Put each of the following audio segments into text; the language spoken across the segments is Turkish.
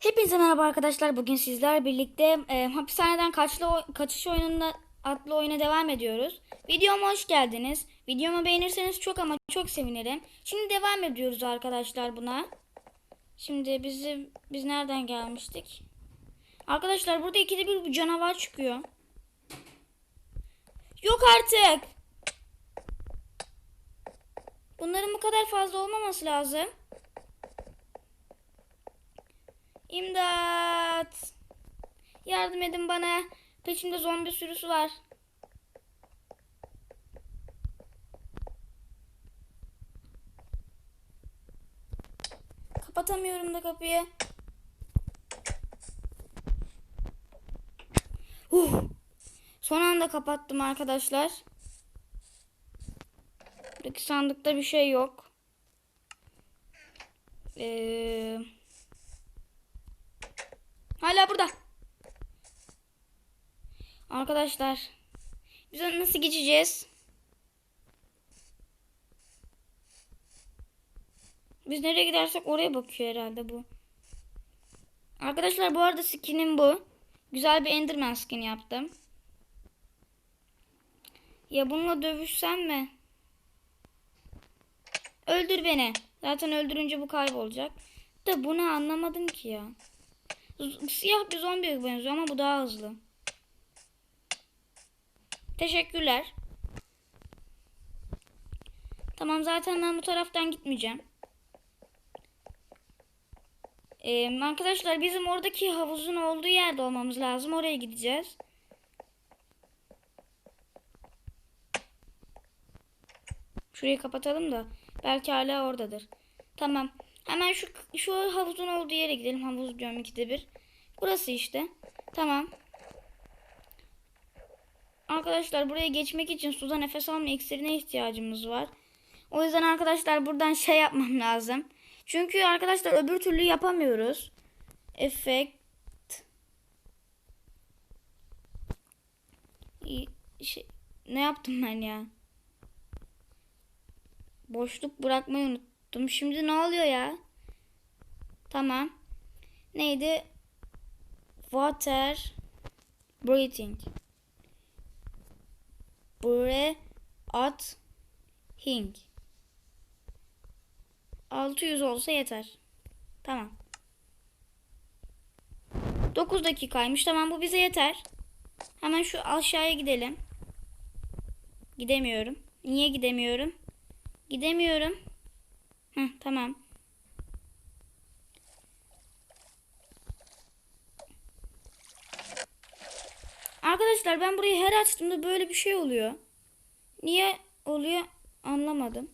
Hepinize merhaba arkadaşlar. Bugün sizler birlikte e, hapishaneden kaçlı kaçış oyununda adlı oyuna devam ediyoruz. Videoma hoş geldiniz. Videomu beğenirseniz çok ama çok sevinirim. Şimdi devam ediyoruz arkadaşlar buna. Şimdi bizi biz nereden gelmiştik? Arkadaşlar burada ikide bir canavar çıkıyor. Yok artık. Bunların bu kadar fazla olmaması lazım. İmdat. Yardım edin bana. Peşimde zombi sürüsü var. Kapatamıyorum da kapıyı. Uh. Son anda kapattım arkadaşlar. Buradaki sandıkta bir şey yok. Eee... Hala burada. Arkadaşlar. Biz onu nasıl geçeceğiz? Biz nereye gidersek oraya bakıyor herhalde bu. Arkadaşlar bu arada skinim bu. Güzel bir Enderman skin yaptım. Ya bununla dövüşsem mi? Öldür beni. Zaten öldürünce bu kaybolacak. Da bunu anlamadım ki ya. Siyah bir zombiye benziyor ama bu daha hızlı. Teşekkürler. Tamam zaten ben bu taraftan gitmeyeceğim. Ee, arkadaşlar bizim oradaki havuzun olduğu yerde olmamız lazım. Oraya gideceğiz. Şurayı kapatalım da belki hala oradadır. Tamam. Hemen şu şu havuzun olduğu yere gidelim. Havuz diyorum ikide bir. Burası işte. Tamam. Arkadaşlar buraya geçmek için suda nefes alma iksirine ihtiyacımız var. O yüzden arkadaşlar buradan şey yapmam lazım. Çünkü arkadaşlar öbür türlü yapamıyoruz. Efekt. Şey, ne yaptım ben ya? Boşluk bırakmayı unuttum. Şimdi ne oluyor ya? Tamam. Neydi? Water breathing. Breath hing. 600 olsa yeter. Tamam. 9 dakikaymış. Tamam bu bize yeter. Hemen şu aşağıya gidelim. Gidemiyorum. Niye gidemiyorum? Gidemiyorum. Heh, tamam. Arkadaşlar ben burayı her açtığımda böyle bir şey oluyor. Niye oluyor anlamadım.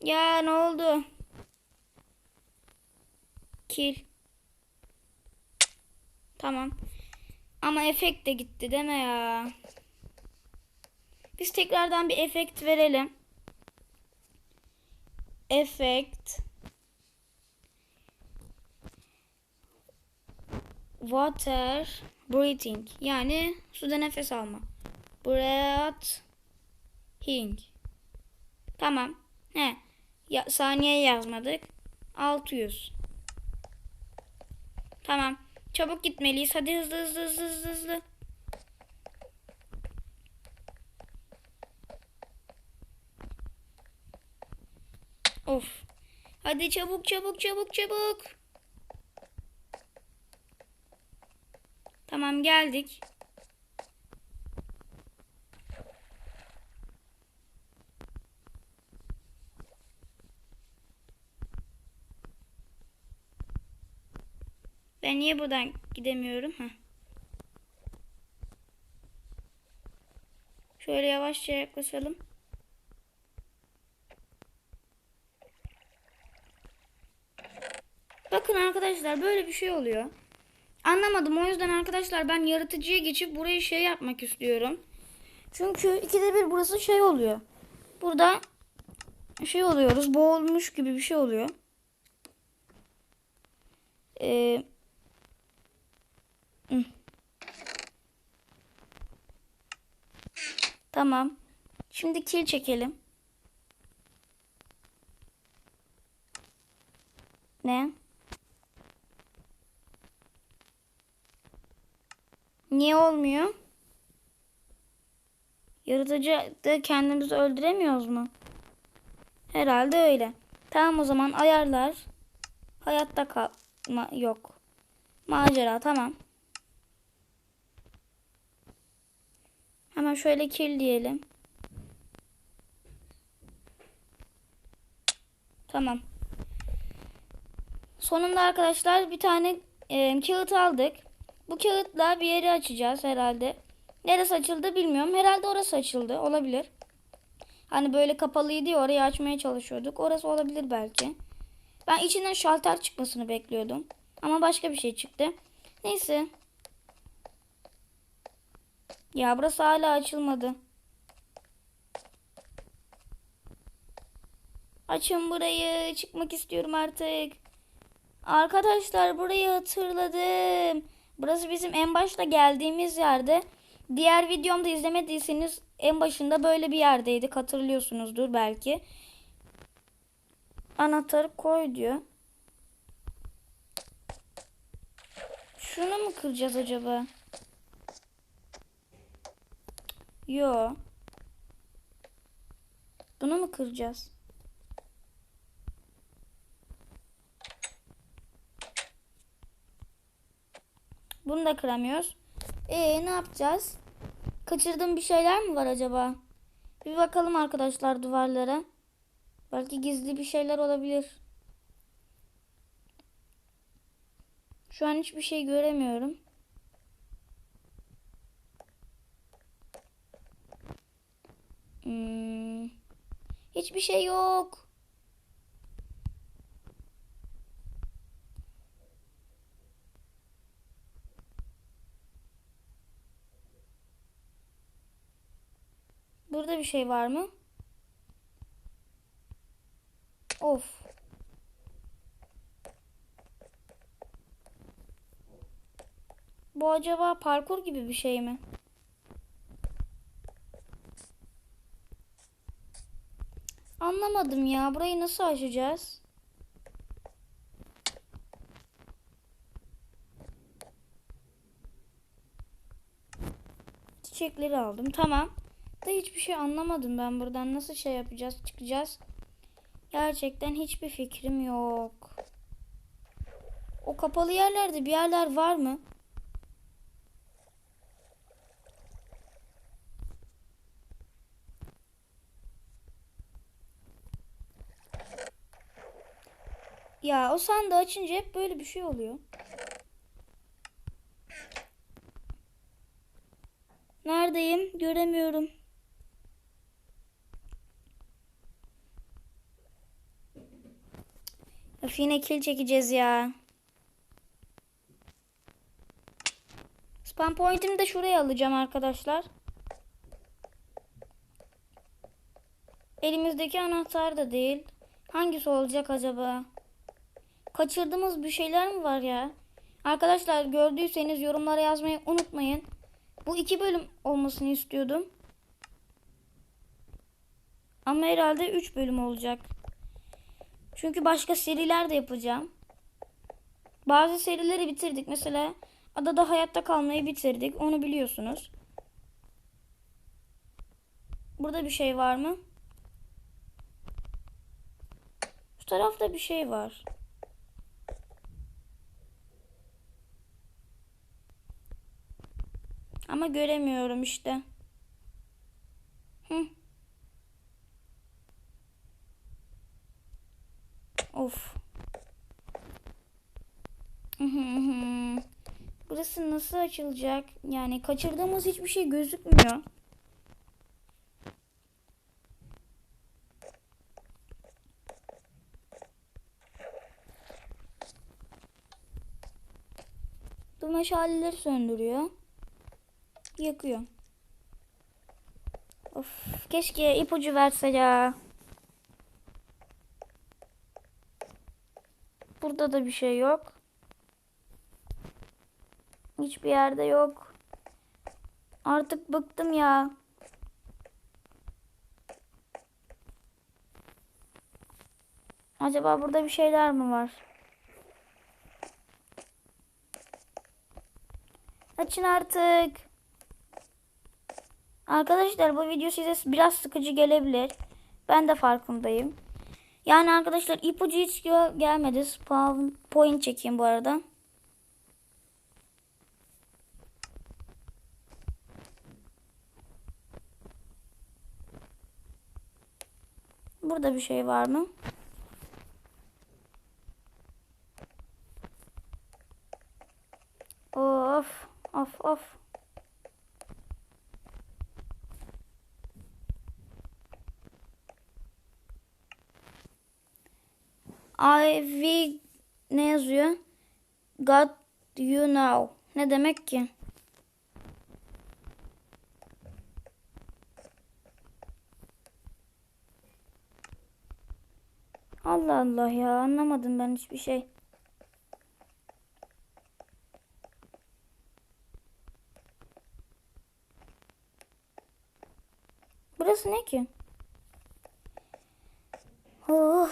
Ya ne oldu? Kill. Tamam. Ama efekt de gitti deme ya. Biz tekrardan bir efekt verelim. Efekt. Water breathing. Yani suda nefes alma. Breathing. Tamam. He. Ya, saniye yazmadık. 600. Tamam. Çabuk gitmeliyiz. Hadi hızlı hızlı hızlı hızlı Of. Hadi çabuk çabuk çabuk çabuk. Tamam geldik. Ben niye buradan gidemiyorum? Heh. Şöyle yavaşça yaklaşalım. Bakın arkadaşlar böyle bir şey oluyor. Anlamadım o yüzden arkadaşlar ben yaratıcıya geçip burayı şey yapmak istiyorum. Çünkü ikide bir burası şey oluyor. Burada şey oluyoruz boğulmuş gibi bir şey oluyor. Ee. Tamam. Şimdi kill çekelim. Ne? Niye olmuyor? Yaratıcı da kendimizi öldüremiyoruz mu? Herhalde öyle. Tamam o zaman ayarlar. Hayatta kalma yok. Macera tamam. Hemen şöyle kill diyelim. Tamam. Sonunda arkadaşlar bir tane e, kağıt aldık. Bu kağıtla bir yeri açacağız herhalde. Neresi açıldı bilmiyorum. Herhalde orası açıldı. Olabilir. Hani böyle kapalıydı ya orayı açmaya çalışıyorduk. Orası olabilir belki. Ben içinden şalter çıkmasını bekliyordum. Ama başka bir şey çıktı. Neyse. Ya burası hala açılmadı. Açın burayı. Çıkmak istiyorum artık. Arkadaşlar burayı hatırladım. Burası bizim en başta geldiğimiz yerde. Diğer videomda izlemediyseniz en başında böyle bir yerdeydik. Hatırlıyorsunuzdur belki. Anahtarı koy diyor. Şunu mu kıracağız acaba? Yo. Bunu mu kıracağız? Bunu da kıramıyoruz. Ee ne yapacağız? Kaçırdığım bir şeyler mi var acaba? Bir bakalım arkadaşlar duvarlara. Belki gizli bir şeyler olabilir. Şu an hiçbir şey göremiyorum. Hmm. Hiçbir şey yok. Burada bir şey var mı? Of. Bu acaba parkur gibi bir şey mi? Anlamadım ya. Burayı nasıl açacağız? Çiçekleri aldım. Tamam. Da hiçbir şey anlamadım ben buradan. Nasıl şey yapacağız? Çıkacağız. Gerçekten hiçbir fikrim yok. O kapalı yerlerde bir yerler var mı? Ya o sandığı açınca hep böyle bir şey oluyor. Neredeyim? Göremiyorum. Öf yine kill çekeceğiz ya. Spam point'imi de şuraya alacağım arkadaşlar. Elimizdeki anahtar da değil. Hangisi olacak acaba? Kaçırdığımız bir şeyler mi var ya? Arkadaşlar gördüyseniz yorumlara yazmayı unutmayın. Bu iki bölüm olmasını istiyordum. Ama herhalde üç bölüm olacak. Çünkü başka seriler de yapacağım. Bazı serileri bitirdik. Mesela adada hayatta kalmayı bitirdik. Onu biliyorsunuz. Burada bir şey var mı? Şu tarafta bir şey var. Ama göremiyorum işte. Hı. Of. Hı hı hı. Burası nasıl açılacak? Yani kaçırdığımız hiçbir şey gözükmüyor. Bu meşaleleri söndürüyor. Yakıyor. Of, keşke ipucu verse ya. Burada da bir şey yok. Hiçbir yerde yok. Artık bıktım ya. Acaba burada bir şeyler mi var? Açın artık. Arkadaşlar bu video size biraz sıkıcı gelebilir. Ben de farkındayım. Yani arkadaşlar ipucu hiç gelmedi. Spawn point çekeyim bu arada. Burada bir şey var mı? Of, of, of. Ivy ne yazıyor? Got you now. Ne demek ki? Allah Allah ya anlamadım ben hiçbir şey. Burası ne ki? Oh.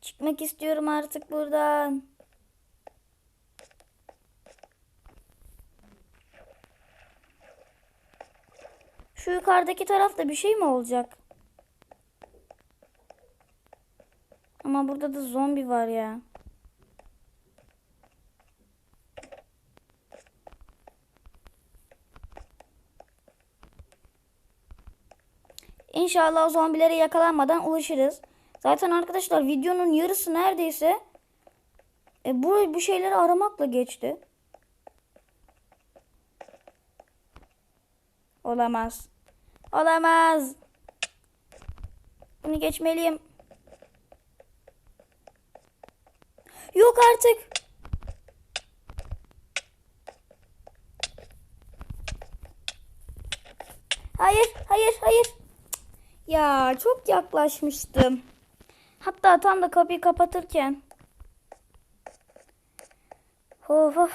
Çıkmak istiyorum artık buradan. Şu yukarıdaki tarafta bir şey mi olacak? Ama burada da zombi var ya. İnşallah zombilere yakalanmadan ulaşırız. Zaten arkadaşlar videonun yarısı neredeyse e, bu, bu şeyleri aramakla geçti. Olamaz. Olamaz. Bunu geçmeliyim. Yok artık. Hayır, hayır, hayır. Ya çok yaklaşmıştım. Hatta tam da kapıyı kapatırken. Of of.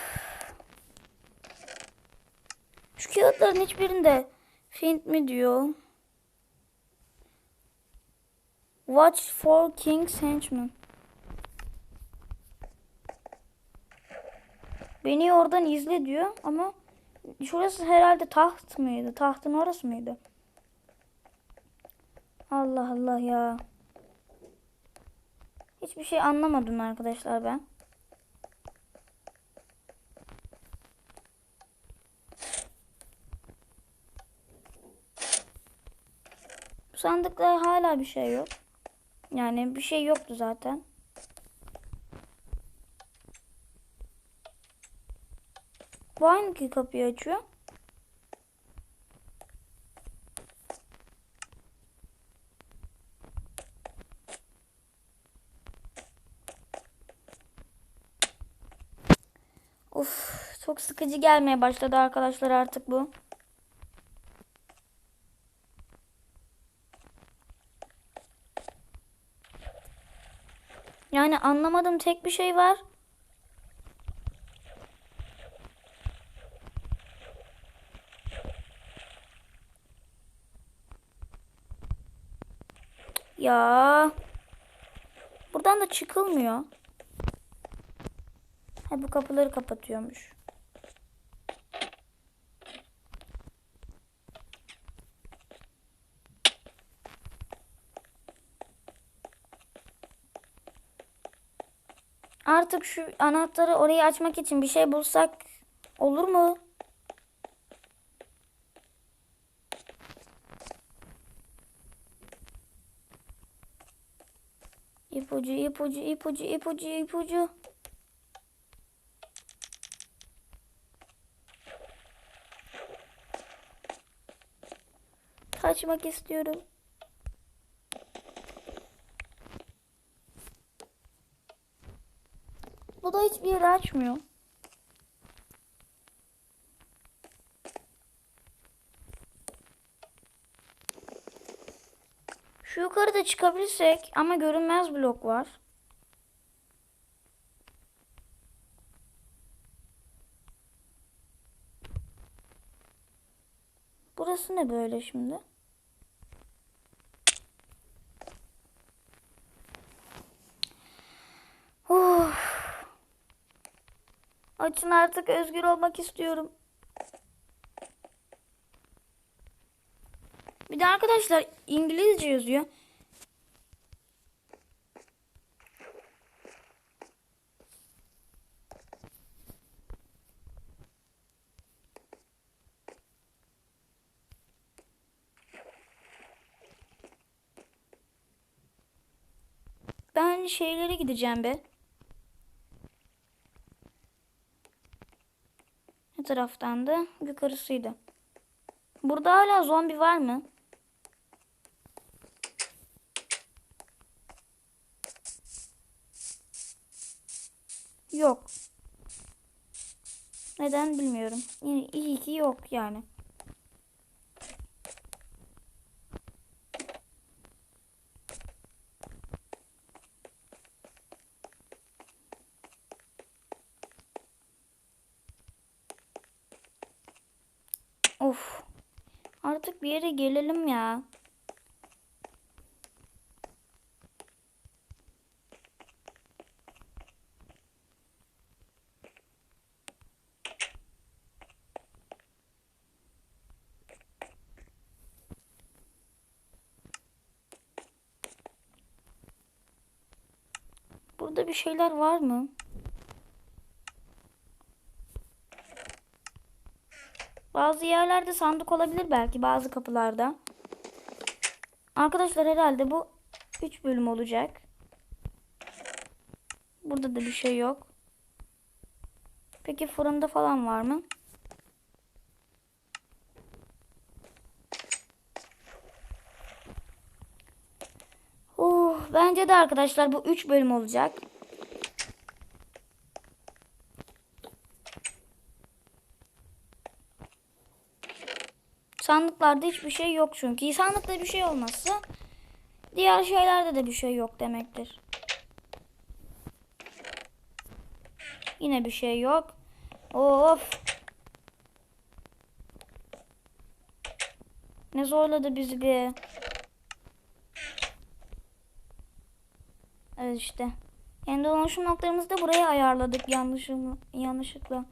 Şu kağıtların hiçbirinde Find mi diyor. Watch for King's Henchman. Beni oradan izle diyor ama şurası herhalde taht mıydı? Tahtın orası mıydı? Allah Allah ya. Hiçbir şey anlamadım arkadaşlar ben. Bu sandıkta hala bir şey yok. Yani bir şey yoktu zaten. Bu hangi kapıyı açıyor? Of, çok sıkıcı gelmeye başladı arkadaşlar artık bu. Yani anlamadığım tek bir şey var. Ya. Buradan da çıkılmıyor. Ha bu kapıları kapatıyormuş. Artık şu anahtarı orayı açmak için bir şey bulsak olur mu? İpucu, ipucu, ipucu, ipucu, ipucu. Kaçmak istiyorum. Bu da hiçbir yeri açmıyor. Şu yukarıda çıkabilirsek ama görünmez blok var. Burası ne böyle şimdi? Açın artık özgür olmak istiyorum. Bir de arkadaşlar İngilizce yazıyor. Ben şeylere gideceğim be. Taraftan da yukarısıydı. Burada hala zombi var mı? Yok. Neden bilmiyorum. İyi, ki yok yani. Of. Artık bir yere gelelim ya. Burada bir şeyler var mı? Bazı yerlerde sandık olabilir belki bazı kapılarda. Arkadaşlar herhalde bu 3 bölüm olacak. Burada da bir şey yok. Peki fırında falan var mı? Oh, bence de arkadaşlar bu 3 bölüm olacak. Sandıklarda hiçbir şey yok çünkü. Sandıkta bir şey olmazsa diğer şeylerde de bir şey yok demektir. Yine bir şey yok. Of. Ne zorladı bizi bir. Evet işte. Kendi dolaşım noktalarımızı da buraya ayarladık yanlışım, yanlışlıkla.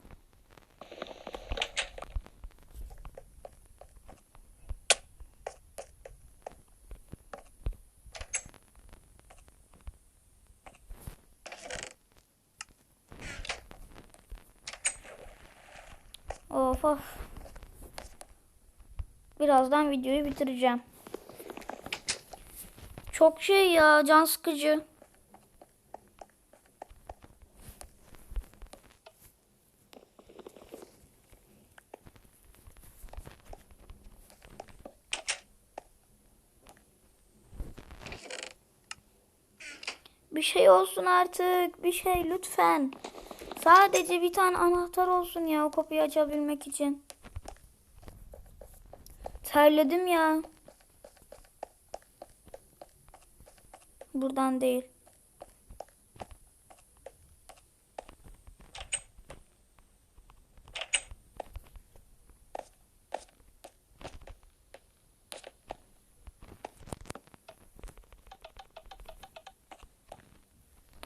Of of. Birazdan videoyu bitireceğim. Çok şey ya can sıkıcı. Bir şey olsun artık. Bir şey lütfen. Sadece bir tane anahtar olsun ya o kapıyı açabilmek için. Terledim ya. Buradan değil.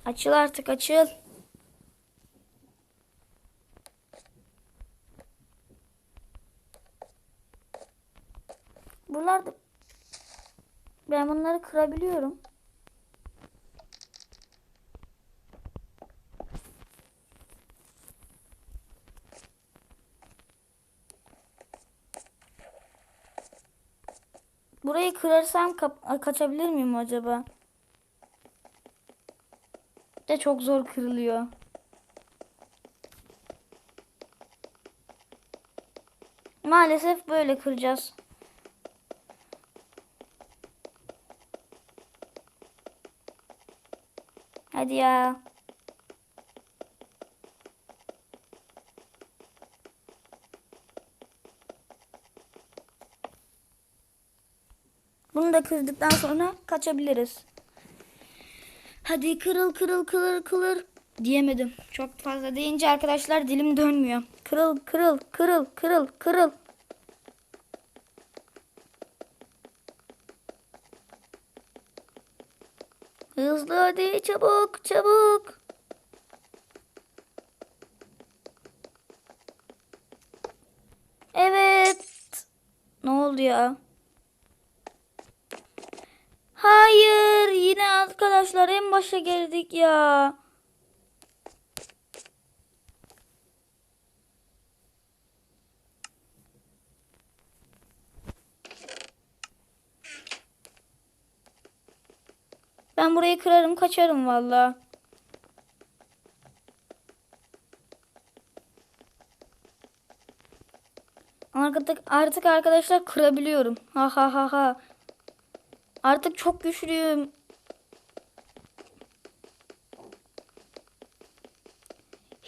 Açıl artık açıl. Kırabiliyorum. Burayı kırarsam kap- kaçabilir miyim acaba? De çok zor kırılıyor. Maalesef böyle kıracağız. Hadi ya. Bunu da kırdıktan sonra kaçabiliriz. Hadi kırıl kırıl kırıl kırıl diyemedim. Çok fazla deyince arkadaşlar dilim dönmüyor. Kırıl kırıl kırıl kırıl kırıl. hızlı hadi çabuk çabuk. Evet. Ne oldu ya? Hayır yine arkadaşlar en başa geldik ya. Ben burayı kırarım kaçarım valla. Artık, artık arkadaşlar kırabiliyorum. Ha ha ha ha. Artık çok güçlüyüm.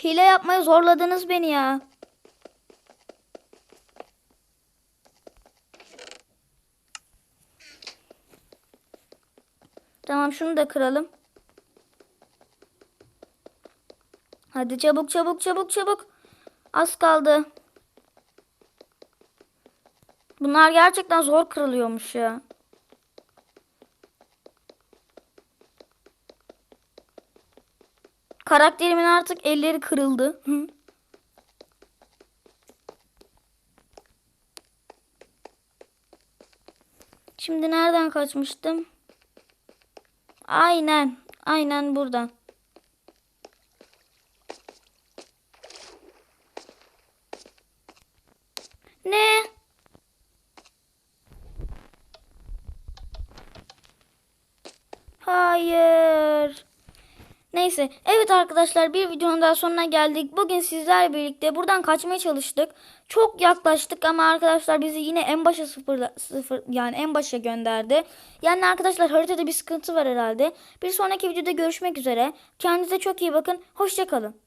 Hile yapmaya zorladınız beni ya. Tamam şunu da kıralım. Hadi çabuk çabuk çabuk çabuk. Az kaldı. Bunlar gerçekten zor kırılıyormuş ya. Karakterimin artık elleri kırıldı. Şimdi nereden kaçmıştım? Aynen. Aynen buradan. Ne? Hayır. Neyse. Evet arkadaşlar bir videonun daha sonuna geldik. Bugün sizlerle birlikte buradan kaçmaya çalıştık. Çok yaklaştık ama arkadaşlar bizi yine en başa sıfır, sıfır yani en başa gönderdi. Yani arkadaşlar haritada bir sıkıntı var herhalde. Bir sonraki videoda görüşmek üzere. Kendinize çok iyi bakın. Hoşçakalın.